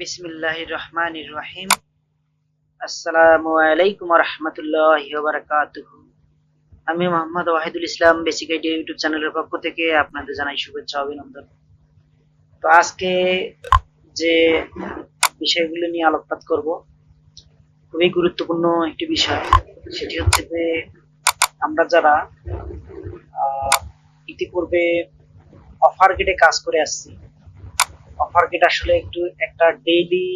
বিসমিল্লাহ রহমান রহিম। আসসালামু আলাইকুম রহমতুল্লাহ বারাকাতুহ আমি Mohammad Wahidul Islam basic idea YouTube চ্যানেলের পক্ষ থেকে আপনাদের জানাই শুভেচ্ছা, অভিনন্দন। তো আজকে যে বিষয়গুলো নিয়ে আলোকপাত করব, খুবই গুরুত্বপূর্ণ একটি বিষয়। সেটি হচ্ছে যে আমরা যারা ইতিপূর্বে অফার গেটে কাজ করে আসছি গেট আসলে একটু একটা ডেইলি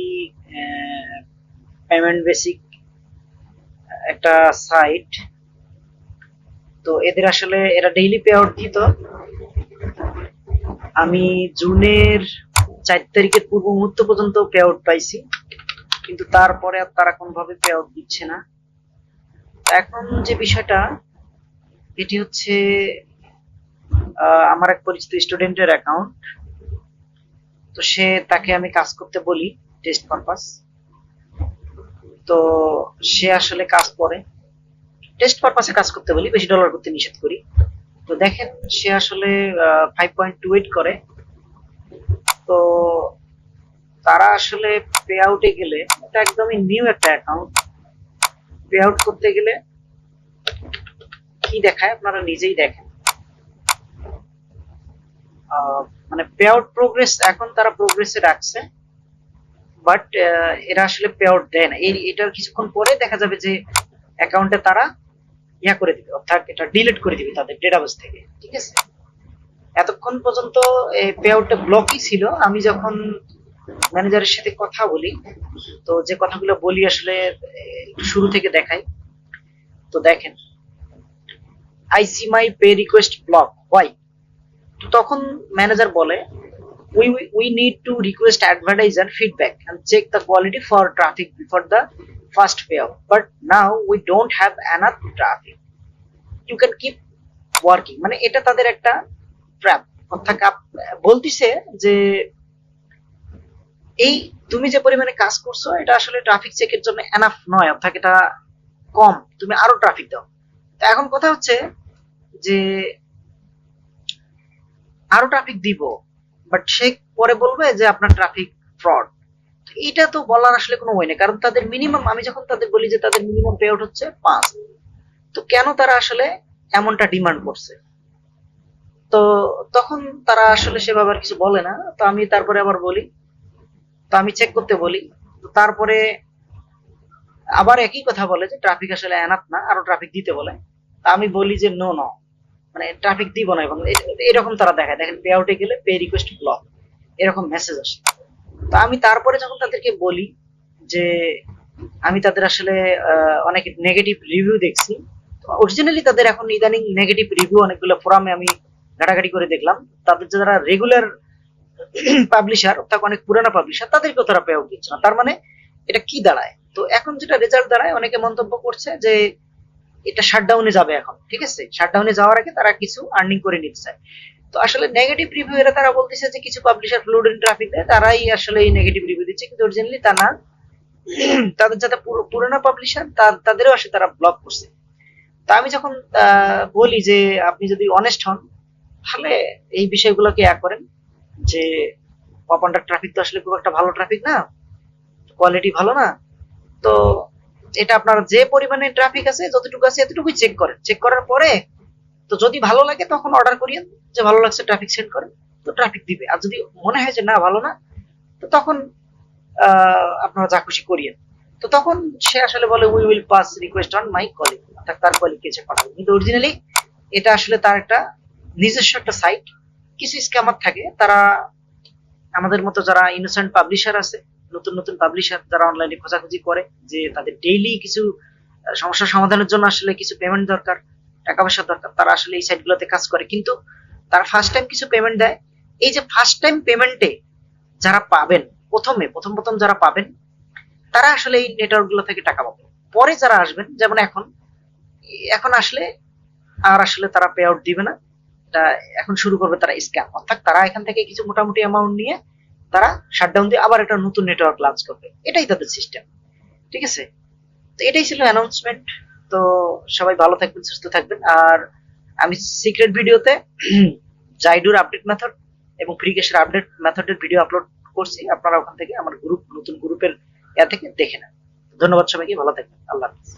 পেমেন্ট বেসিক একটা সাইট তো এদের আসলে এরা ডেইলি পে আউট দিত। আমি জুনের চার তারিখের পূর্ব মুহূর্ত পর্যন্ত পে আউট পাইছি। কিন্তু তারপরে আর তারা কোনোভাবে পে আউট দিচ্ছে না। এখন যে বিষয়টা, এটি হচ্ছে আমার এক পরিচিত স্টুডেন্টের অ্যাকাউন্ট তো সে তাকে আমি কাজ করতে বলি টেস্ট পারপাস তো সে আসলে কাজ করে। টেস্ট পারপাসে কাজ করতে বলি, বেশি ডলার করতে নিষেধ করি। তো দেখেন, সে আসলে ফাইভ পয়েন্ট টু এইট করে। তো তারা আসলে পে আউটে গেলে, এটা একদমই নিউ একটা অ্যাকাউন্ট পে আউট করতে গেলে কি দেখায়, আপনারা নিজেই দেখেন। মানে পে আউট প্রোগ্রেস এখন তারা প্রোগ্রেসে রাখছে বাট এরা আসলে পে আউট দেয় না। এই, এটার কিছুক্ষণ পরে দেখা যাবে যে অ্যাকাউন্টে তারা ইয়া করে দিবে, অর্থাৎ এটা ডিলিট করে দিবে তাদের ডেটাবেস থেকে, ঠিক আছে? এতক্ষণ পর্যন্ত পে আউটটা ব্লকই ছিল। আমি যখন ম্যানেজারের সাথে কথা বলি, তো যে কথাগুলো বলি আসলে শুরু থেকে দেখাই। তো দেখেন I see my pay request block why তো তখন ম্যানেজার বলে we we need to request advertiser feedback and check the quality for traffic before the first pay off but now we don't have enough traffic you can keep working মানে এটা তাদের একটা trap অর্থাৎ বলতিছে যে, এই তুমি যে পরিমাণে কাজ করছ, এটা আসলে ট্রাফিক চেকের জন্য এনাফ নয়। অর্থাৎ এটা কম। তুমি আরও ট্রাফিক দাও। তো এখন কথা হচ্ছে যে আরও ট্রাফিক দিব। বাট সে পরে বলবে যে আপনার ট্রাফিক ফ্রড এটা তো বলার আসলে কোনো ওয়ে নেই। কারণ তাদের মিনিমাম আমি যখন তাদের বলি যে তাদের মিনিমাম পে আউট হচ্ছে পাঁচ, তো কেন তারা আসলে এমনটা ডিমান্ড করছে? তো তখন তারা আসলে সেভাবে কিছু বলে না। তো আমি তারপরে আবার বলি, তো আমি চেক করতে বলি। তো তারপরে আবার একই কথা বলে যে ট্রাফিক আসলে এনাফ না, আরও ট্রাফিক দিতে বলে। তা আমি বলি যে নো নো মানে ট্রাফিক দিব না এবং এরকম তারা দেখায়। দেখেন পে আউটে গেলে পে রিকোয়েস্ট ব্লক এরকম মেসেজ আসে। তো আমি তারপরে যখন তাদেরকে বলি যে, আমি তাদের আসলে অনেক নেগেটিভ রিভিউ দেখছি অরিজিনালি তাদের এখন ইদানিং নেগেটিভ রিভিউ অনেকগুলো ফোরামে আমি ঘাটাঘাটি করে দেখলাম। তাদের যারা রেগুলার পাবলিশার অর্থাৎ অনেক পুরানো পাবলিশার তাদেরকেও তারা পে আউট দিচ্ছে না। তার মানে এটা কি দাঁড়ায়? তো এখন যেটা রেজাল্ট দাঁড়ায়, অনেকে মন্তব্য করছে যে এটা শাটডাউনে যাবে এখন, ঠিক আছে? শাটডাউনে যাওয়ার আগে তারা কিছু আর্নিং করে নিতে চায়। তো আসলে নেগেটিভ রিভিউ এরা তারা বলতেছে যে কিছু পাবলিশার ফ্লুড ইন ট্রাফিক দেয় তারাই আসলে এই নেগেটিভ রিভিউ দিচ্ছে, কিন্তু অরিজিনালি তা না। তাদের যাতে পুরো- পুরোনো পাবলিশার তাদেরও আসলে তারা ব্লক করছে। তা আমি যখন বলি যে আপনি যদি অনেস্ট হন, তাহলে এই বিষয়গুলোকে এক করেন যে পপান্ডার ট্রাফিক তো আসলে খুব একটা ভালো ট্রাফিক না কোয়ালিটি ভালো না। তো এটা আপনার যে পরিমাণে ট্রাফিক আছে, যতটুকু আছে এতটুকুই চেক করেন। চেক করার পরে তো যদি ভালো লাগে তখন অর্ডার করিয়েন। যে ভালো লাগছে ট্রাফিক সেন্ড করেন, তো ট্রাফিক দিবে। আর যদি মনে হয় যে না, ভালো না, তো তখন আপনারা যা খুশি করিয়েন। তো তখন সে আসলে বলে we will pass request on my colleague অর্থাৎ তার কলিগকে সে পাঠাবে। কিন্তু অরিজিনালি এটা আসলে তার একটা নিজস্ব একটা সাইট কিছু স্ক্যামার থাকে, তারা আমাদের মতো যারা ইনোসেন্ট পাবলিশার আছে নতুন নতুন পাবলিশার যারা অনলাইনে খোঁজাখুঁজি করে যে তাদের ডেইলি কিছু আহ, সমস্যার সমাধানের জন্য আসলে কিছু পেমেন্ট দরকার টাকা পয়সা দরকার তারা আসলে এই সাইটগুলোতে কাজ করে। কিন্তু তারা ফার্স্ট টাইম কিছু পেমেন্ট দেয়। এই যে ফার্স্ট টাইম পেমেন্টে যারা পাবেন প্রথমে প্রথম প্রথম যারা পাবেন তারা আসলে এই নেটওয়ার্কগুলো থেকে টাকা পাবে পরে যারা আসবেন যেমন এখন এখন আসলে আর আসলে তারা পে আউট দিবে না। এখন শুরু করবে তারা স্ক্যাম অর্থাৎ তারা এখান থেকে কিছু মোটামুটি অ্যামাউন্ট নিয়ে তারা শাটডাউন দিয়ে আবার একটা নতুন নেটওয়ার্ক লঞ্চ করবে। এটাই তাদের সিস্টেম ঠিক আছে? তো এটাই ছিল অ্যানাউন্সমেন্ট তো সবাই ভালো থাকবেন, সুস্থ থাকবেন। আর আমি সিক্রেট ভিডিওতে জাইডুর আপডেট মেথড এবং ফ্রি ক্যাশের আপডেট মেথডের ভিডিও আপলোড করছি। আপনারা ওখান থেকে আমার গ্রুপ নতুন গ্রুপের ইয়া থেকে দেখে নেন। ধন্যবাদ সবাইকে, ভালো থাকবেন। আল্লাহ হাফিজ।